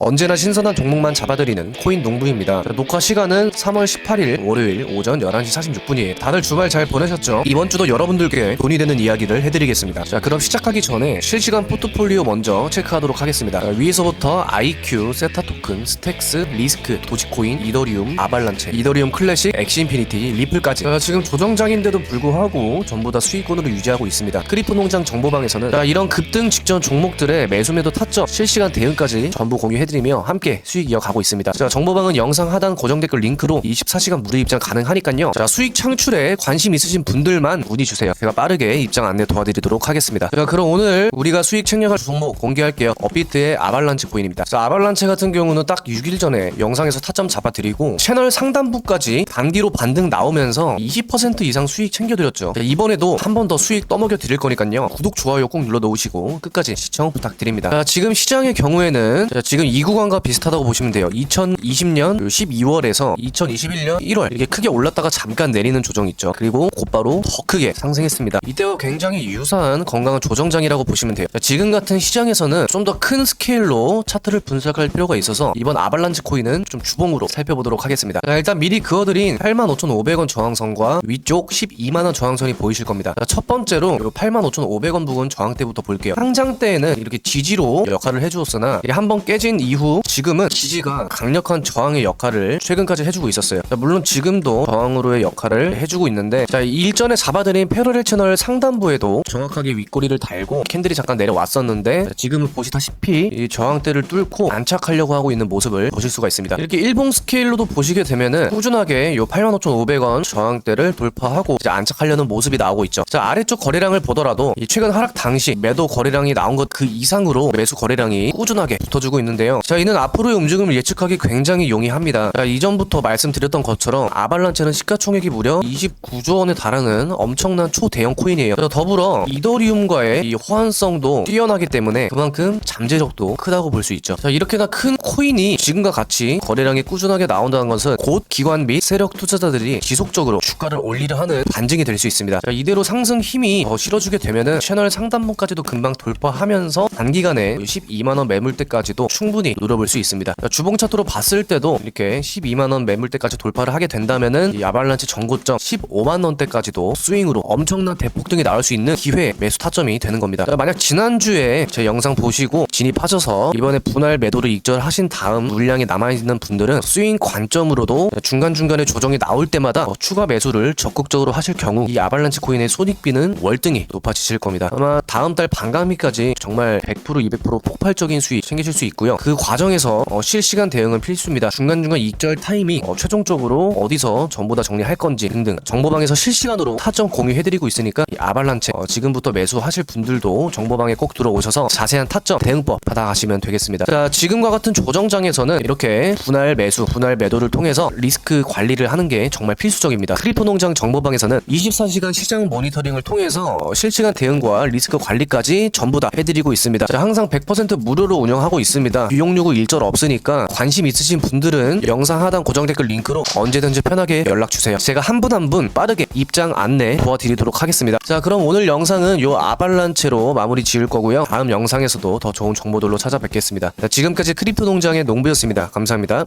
언제나 신선한 종목만 잡아드리는 코인 농부입니다. 자, 녹화 시간은 3월 18일 월요일 오전 11시 46분이에요. 다들 주말 잘 보내셨죠? 이번 주도 여러분들께 돈이 되는 이야기를 해드리겠습니다. 자, 그럼 시작하기 전에 실시간 포트폴리오 먼저 체크하도록 하겠습니다. 자, 위에서부터 IQ, 세타 토큰, 스택스, 리스크, 도지코인, 이더리움, 아발란체, 이더리움 클래식, 엑시인피니티, 리플까지. 자, 지금 조정장인데도 불구하고 전부 다 수익권으로 유지하고 있습니다. 크리프 농장 정보방에서는 자, 이런 급등 직전 종목들의 매수매도 타점, 실시간 대응까지 전부 공유해 드리며 함께 수익 이어가고 있습니다. 자, 정보방은 영상 하단 고정 댓글 링크로 24시간 무료 입장 가능하니까요. 자, 수익 창출에 관심 있으신 분들만 문의 주세요. 제가 빠르게 입장 안내 도와드리도록 하겠습니다. 자, 그럼 오늘 우리가 수익 챙겨갈 종목 공개할게요. 업비트의 아발란체 코인입니다. 자, 아발란체 같은 경우는 딱 6일 전에 영상에서 타점 잡아드리고 채널 상단부까지 단기로 반등 나오면서 20% 이상 수익 챙겨드렸죠. 자, 이번에도 한 번 더 수익 떠먹여 드릴 거니까요. 구독, 좋아요 꼭 눌러 놓으시고 끝까지 시청 부탁드립니다. 자, 지금 시장의 경우에는 자, 지금 이 구간과 비슷하다고 보시면 돼요. 2020년 12월에서 2021년 1월 이게 크게 올랐다가 잠깐 내리는 조정 있죠. 그리고 곧바로 더 크게 상승했습니다. 이때와 굉장히 유사한 건강한 조정장이라고 보시면 돼요. 자, 지금 같은 시장에서는 좀 더 큰 스케일로 차트를 분석할 필요가 있어서 이번 아발란치 코인은 좀 주봉으로 살펴보도록 하겠습니다. 자, 일단 미리 그어드린 85,500원 저항선과 위쪽 12만원 저항선이 보이실 겁니다. 자, 첫 번째로 85,500원 부근 저항대부터 볼게요. 상장 때에는 이렇게 지지로 역할을 해주었으나 이게 한번 깨진 이후 지금은 지지가 강력한 저항의 역할을 최근까지 해주고 있었어요. 자, 물론 지금도 저항으로의 역할을 해주고 있는데 자, 이 일전에 잡아드린 패러렐 채널 상단부에도 정확하게 윗꼬리를 달고 캔들이 잠깐 내려왔었는데 자, 지금은 보시다시피 이 저항대를 뚫고 안착하려고 하고 있는 모습을 보실 수가 있습니다. 이렇게 일봉 스케일로도 보시게 되면은 꾸준하게 요 85,500원 저항대를 돌파하고 이제 안착하려는 모습이 나오고 있죠. 자 아래쪽 거래량을 보더라도 이 최근 하락 당시 매도 거래량이 나온 것 그 이상으로 매수 거래량이 꾸준하게 붙어주고 있는데요. 자 이는 앞으로의 움직임을 예측하기 굉장히 용이합니다. 자, 이전부터 말씀드렸던 것처럼 아발란체는 시가총액이 무려 29조 원에 달하는 엄청난 초대형 코인이에요. 자, 더불어 이더리움과의 이 호환성도 뛰어나기 때문에 그만큼 잠재력도 크다고 볼 수 있죠. 자 이렇게나 큰 코인이 지금과 같이 거래량이 꾸준하게 나온다는 것은 곧 기관 및 세력 투자자들이 지속적으로 주가를 올리려 하는 반증이 될 수 있습니다. 자, 이대로 상승 힘이 더 실어주게 되면은 채널 상단부까지도 금방 돌파하면서 단기간에 12만 원 매물대까지도 충분히 노려볼 수 있습니다. 자, 주봉 차트로 봤을 때도 이렇게 12만원 매물대까지 돌파를 하게 된다면은 이 아발란치 전고점 15만원대까지도 스윙으로 엄청난 대폭등이 나올 수 있는 기회 매수 타점이 되는 겁니다. 자, 만약 지난주에 제 영상 보시고 진입하셔서 이번에 분할 매도를 익절하신 다음 물량이 남아있는 분들은 스윙 관점으로도 중간중간에 조정이 나올 때마다 어, 추가 매수를 적극적으로 하실 경우 이 아발란치 코인의 손익비는 월등히 높아지실 겁니다. 아마 다음 달 반감기까지 정말 100% 200% 폭발적인 수익 챙기실 수 있고요. 그 과정에서 어, 실시간 대응은 필수입니다. 중간중간 익절 타이밍 어, 최종적으로 어디서 전부 다 정리할 건지 등등 정보방에서 실시간으로 타점 공유해드리고 있으니까 이 아발란체 어, 지금부터 매수하실 분들도 정보방에 꼭 들어오셔서 자세한 타점 대응법 받아가시면 되겠습니다. 자 지금과 같은 조정장에서는 이렇게 분할 매수, 분할 매도를 통해서 리스크 관리를 하는 게 정말 필수적입니다. 크리프 농장 정보방에서는 24시간 시장 모니터링을 통해서 어, 실시간 대응과 리스크 관리까지 전부 다 해드리고 있습니다. 자, 항상 100% 무료로 운영하고 있습니다. 요구 일절 없으니까 관심 있으신 분들은 영상 하단 고정 댓글 링크로 언제든지 편하게 연락 주세요. 제가 한 분 한 분 빠르게 입장 안내 도와드리도록 하겠습니다. 자, 그럼 오늘 영상은 요 아발란체로 마무리 지을 거고요. 다음 영상에서도 더 좋은 정보들로 찾아뵙겠습니다. 자, 지금까지 크리프 농장의 농부였습니다. 감사합니다.